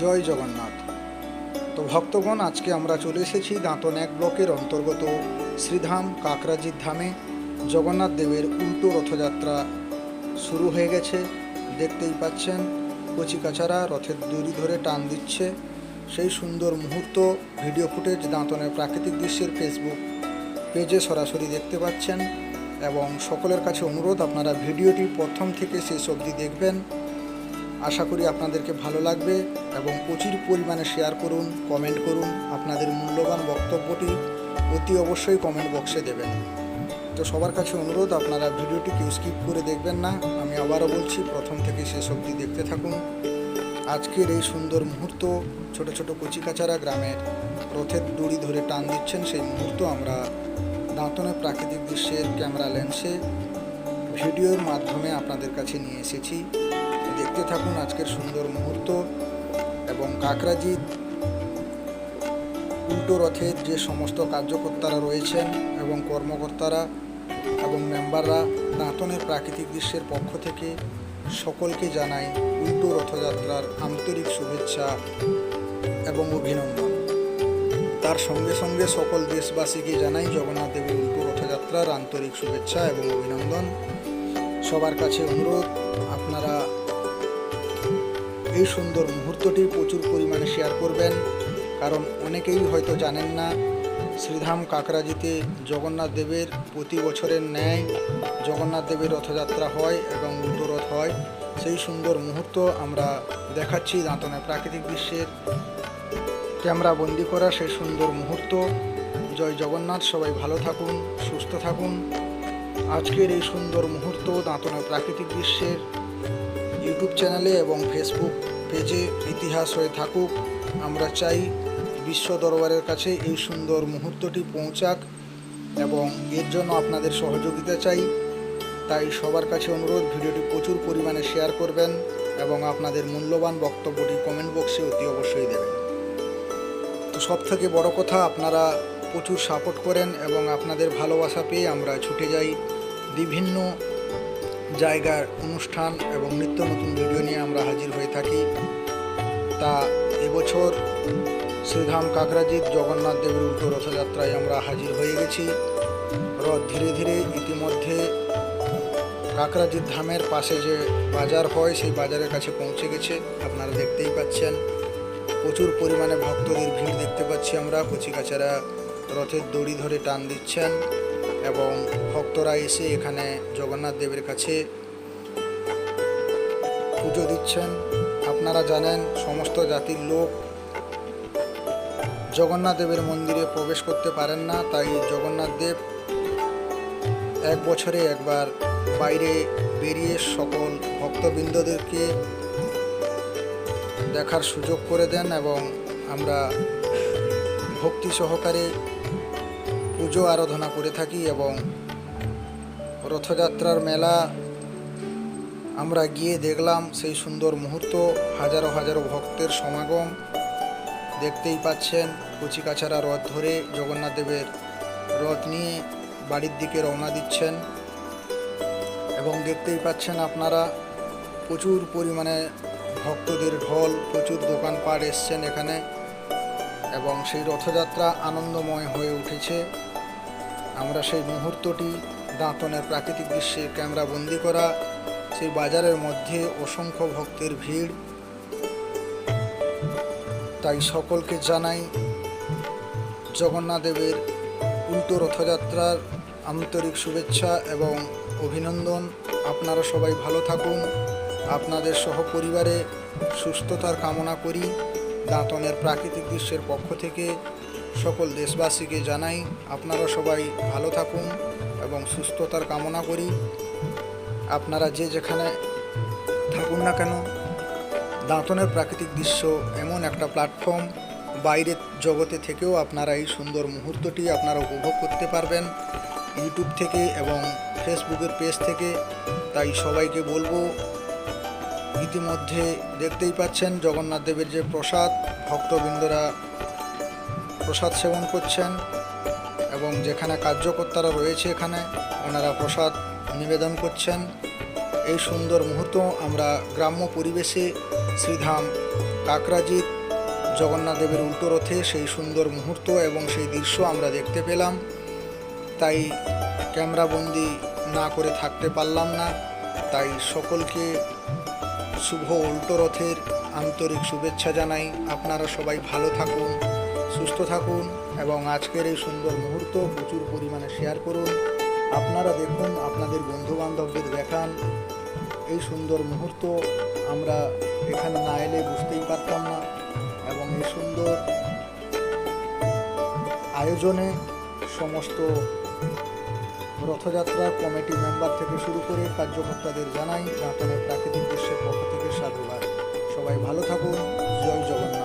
জয় জগন্নাথ। তো ভক্তগণ, আজকে আমরা চলে এসেছি দাঁতন এক ব্লকের অন্তর্গত শ্রীধাম কাকরাজির ধামে। জগন্নাথ দেবের উল্টো রথযাত্রা শুরু হয়ে গেছে। দেখতেই পাচ্ছেন কচিকাচারা রথের দড়ি ধরে টান দিচ্ছে। সেই সুন্দর মুহূর্ত, ভিডিও ফুটেজ দাঁতনের প্রাকৃতিক দৃশ্যের ফেসবুক পেজে সরাসরি দেখতে পাচ্ছেন। এবং সকলের কাছে অনুরোধ, আপনারা ভিডিওটি প্রথম থেকে শেষ অবধি দেখবেন। আশা করি আপনাদেরকে ভালো লাগবে এবং প্রচুর পরিমাণে শেয়ার করুন কমেন্ট করুন। আপনাদের মূল্যবান বক্তব্যটি অতি অবশ্যই কমেন্ট বক্সে দেবেন। তো সবার কাছে অনুরোধ, আপনারা ভিডিওটি কেউ স্কিপ করে দেখবেন না। আমি আবারও বলছি, প্রথম থেকে শেষ অবধি দেখতে থাকুন। আজকের এই সুন্দর মুহূর্ত, ছোট ছোট কচিকাচারা গ্রামের রথের দড়ি ধরে টান দিচ্ছেন সেই মুহূর্ত আমরা দাঁতনের প্রাকৃতিক দৃশ্যের ক্যামেরা লেন্সে ভিডিওর মাধ্যমে আপনাদের কাছে নিয়ে এসেছি। দেখতে থাকুন আজকের সুন্দর মুহূর্ত এবং কাকরাজির উল্টো রথের যে সমস্ত কার্যকর্তারা রয়েছেন এবং কর্মকর্তারা এবং মেম্বাররা, দাঁতনের প্রাকৃতিক দৃশ্যের পক্ষ থেকে সকলকে জানাই উল্টো রথযাত্রার আন্তরিক শুভেচ্ছা এবং অভিনন্দন। তার সঙ্গে সঙ্গে সকল দেশবাসীকে জানাই জগন্নাথ দেবের উল্টো রথযাত্রার আন্তরিক শুভেচ্ছা এবং অভিনন্দন। সবার কাছে অনুরোধ, আপনারা এই সুন্দর মুহূর্তটি প্রচুর পরিমাণে শেয়ার করবেন। কারণ অনেকেই হয়তো জানেন না, শ্রীধাম কাকরাজিতে জগন্নাথ দেবের প্রতি বছরের ন্যায় জগন্নাথ দেবের রথযাত্রা হয় এবং উল্টো রথ হয়। সেই সুন্দর মুহূর্ত আমরা দেখাচ্ছি দাঁতনে প্রাকৃতিক দৃশ্যের। ক্যামেরা বন্দি করা সেই সুন্দর মুহূর্ত। জয় জগন্নাথ, সবাই ভালো থাকুন, সুস্থ থাকুন। আজকের এই সুন্দর মুহূর্ত দাঁতনের প্রাকৃতিক দৃশ্যের। ইউটিউব চ্যানেলে এবং ফেসবুক পেজে ইতিহাস হয়ে থাকুক, আমরা চাই বিশ্ব দরবারের কাছে এই সুন্দর মুহূর্তটি পৌঁছাক এবং এর জন্য আপনাদের সহযোগিতা চাই। তাই সবার কাছে অনুরোধ, ভিডিওটি প্রচুর পরিমাণে শেয়ার করবেন এবং আপনাদের মূল্যবান বক্তব্যটি কমেন্ট বক্সে অতি অবশ্যই দেবেন। তো সব থেকে বড় কথা, আপনারা প্রচুর সাপোর্ট করেন এবং আপনাদের ভালোবাসা পেয়ে আমরা ছুটে যাই। বিভিন্ন জায়গার অনুষ্ঠান এবং নিত্য নতুন ভিডিও নিয়ে আমরা হাজির হয়ে থাকি। তা এবছর শ্রীধাম কাকরাজির জগন্নাথ দেবের উল্টো রথযাত্রায় আমরা হাজির হয়ে গেছি। রথ ধীরে ধীরে ইতিমধ্যে কাকরাজির ধামের পাশে যে বাজার হয়, সেই বাজারের কাছে পৌঁছে গেছে। আপনারা দেখতেই পাচ্ছেন, প্রচুর পরিমাণে ভক্তদের ভিড় দেখতে পাচ্ছি আমরা। কচিকাচারা রথের দড়ি ধরে টান দিচ্ছেন। এবং ভক্তরা এসে এখানে জগন্নাথ দেবের কাছে পুজো দিচ্ছেন। আপনারা জানেন, সমস্ত জাতির লোক জগন্নাথ দেবের মন্দিরে প্রবেশ করতে পারেন না, তাই জগন্নাথ দেব এক বছরে একবার বাইরে বেরিয়ে সকল ভক্তবৃন্দদেরকে দেখার সুযোগ করে দেন এবং আমরা ভক্তি সহকারে পুজো আরাধনা করে থাকি এবং রথযাত্রার মেলা আমরা গিয়ে দেখলাম সেই সুন্দর মুহূর্ত, হাজারো হাজারো ভক্তের সমাগম। দেখতেই পাচ্ছেন কচিকাছাড়া রথ ধরে জগন্নাথ দেবের রথ নিয়ে বাড়ির দিকে রওনা দিচ্ছেন। এবং দেখতেই পাচ্ছেন আপনারা প্রচুর পরিমাণে ভক্তদের ঢল, প্রচুর দোকানপাট এসছেন এখানে। এবং সেই রথযাত্রা আনন্দময় হয়ে উঠেছে। আমরা সেই মুহূর্তটি দাঁতনের প্রাকৃতিক দৃশ্যে ক্যামেরা বন্দি করা, সেই বাজারের মধ্যে অসংখ্য ভক্তের ভিড়। তাই সকলকে জানাই জগন্নাথ দেবের উল্টো রথযাত্রার আন্তরিক শুভেচ্ছা এবং অভিনন্দন। আপনারা সবাই ভালো থাকুন। আপনাদের সহপরিবারে সুস্থতার কামনা করি। দাঁতনের প্রাকৃতিক দৃশ্যের পক্ষ থেকে সকল দেশবাসীকে জানাই, আপনারা সবাই ভালো থাকুন এবং সুস্থতার কামনা করি। আপনারা যে যেখানে থাকুন না কেন, দাঁতনের প্রাকৃতিক দৃশ্য এমন একটা প্ল্যাটফর্ম বাইরের জগতে থেকেও আপনারা এই সুন্দর মুহূর্তটি আপনারা উপভোগ করতে পারবেন ইউটিউব থেকে এবং ফেসবুকের পেজ থেকে। তাই সবাইকে বলব ইতিমধ্যে দেখতেই পাচ্ছেন জগন্নাথ দেবের যে প্রসাদ, ভক্তবৃন্দরা প্রসাদ সেবন করছেন এবং যেখানে কার্যকর্তারা রয়েছে এখানে, ওনারা প্রসাদ নিবেদন করছেন। এই সুন্দর মুহূর্ত আমরা গ্রাম্য পরিবেশে শ্রীধাম কাকরাজিৎ জগন্নাথ দেবের উল্টো রথে সেই সুন্দর মুহূর্ত এবং সেই দৃশ্য আমরা দেখতে পেলাম। তাই ক্যামেরাবন্দি না করে থাকতে পারলাম না। তাই সকলকে শুভ উল্টো রথের আন্তরিক শুভেচ্ছা জানাই আপনারা সবাই ভালো থাকুন, সুস্থ থাকুন এবং আজকের এই সুন্দর মুহূর্ত প্রচুর পরিমাণে শেয়ার করুন। আপনারা দেখুন, আপনাদের বন্ধু বান্ধবদের দেখান। এই সুন্দর মুহূর্ত আমরা এখানে না এলে বুঝতেই পারতাম না এবং এই সুন্দর আয়োজনে সমস্ত রথযাত্রা কমিটি মেম্বার থেকে শুরু করে কার্যকর্তাদের জানাই নাটনের প্রাকৃতিক দৃশ্যের পক্ষ থেকে সাধুবাদ। সবাই ভালো থাকুন। জয় জগন্নাথ।